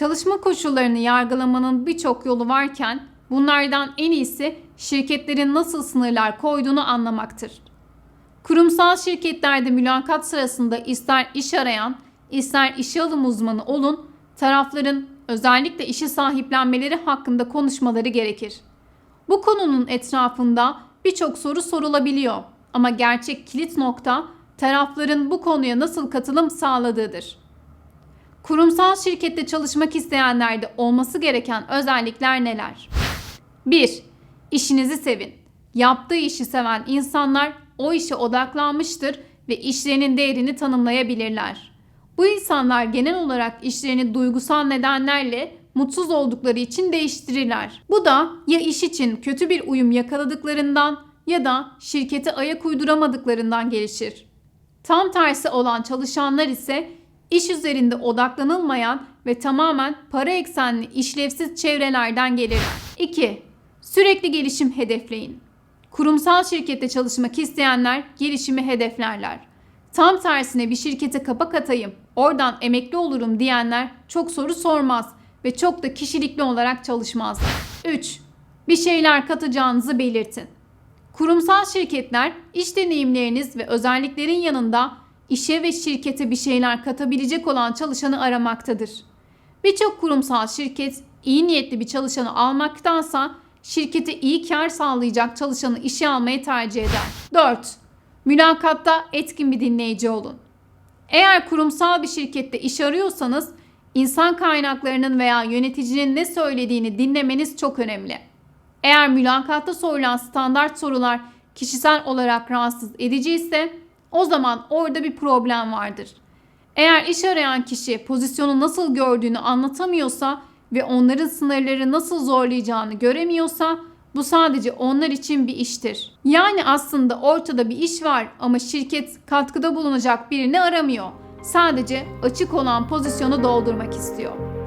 Çalışma koşullarını yargılamanın birçok yolu varken bunlardan en iyisi şirketlerin nasıl sınırlar koyduğunu anlamaktır. Kurumsal şirketlerde mülakat sırasında ister iş arayan, ister işe alım uzmanı olun, tarafların özellikle işi sahiplenmeleri hakkında konuşmaları gerekir. Bu konunun etrafında birçok soru sorulabiliyor ama gerçek kilit nokta tarafların bu konuya nasıl katılım sağladığıdır. Kurumsal şirkette çalışmak isteyenlerde olması gereken özellikler neler? 1. İşinizi sevin. Yaptığı işi seven insanlar o işe odaklanmıştır ve işlerinin değerini tanımlayabilirler. Bu insanlar genel olarak işlerini duygusal nedenlerle mutsuz oldukları için değiştirirler. Bu da ya iş için kötü bir uyum yakaladıklarından ya da şirkete ayak uyduramadıklarından gelişir. Tam tersi olan çalışanlar ise iş üzerinde odaklanılmayan ve tamamen para eksenli işlevsiz çevrelerden gelirler. 2. Sürekli gelişim hedefleyin. Kurumsal şirkette çalışmak isteyenler gelişimi hedeflerler. Tam tersine bir şirkete kapak atayım, oradan emekli olurum diyenler çok soru sormaz ve çok da kişilikli olarak çalışmazlar. 3. Bir şeyler katacağınızı belirtin. Kurumsal şirketler iş deneyimleriniz ve özelliklerin yanında işe ve şirkete bir şeyler katabilecek olan çalışanı aramaktadır. Birçok kurumsal şirket iyi niyetli bir çalışanı almaktansa şirkete iyi kar sağlayacak çalışanı işe almayı tercih eder. 4. Mülakatta etkin bir dinleyici olun. Eğer kurumsal bir şirkette iş arıyorsanız insan kaynaklarının veya yöneticinin ne söylediğini dinlemeniz çok önemli. Eğer mülakatta sorulan standart sorular kişisel olarak rahatsız edici ise o zaman orada bir problem vardır. Eğer iş arayan kişi pozisyonu nasıl gördüğünü anlatamıyorsa ve onların sınırları nasıl zorlayacağını göremiyorsa bu sadece onlar için bir iştir. Yani aslında ortada bir iş var ama şirket katkıda bulunacak birini aramıyor. Sadece açık olan pozisyonu doldurmak istiyor.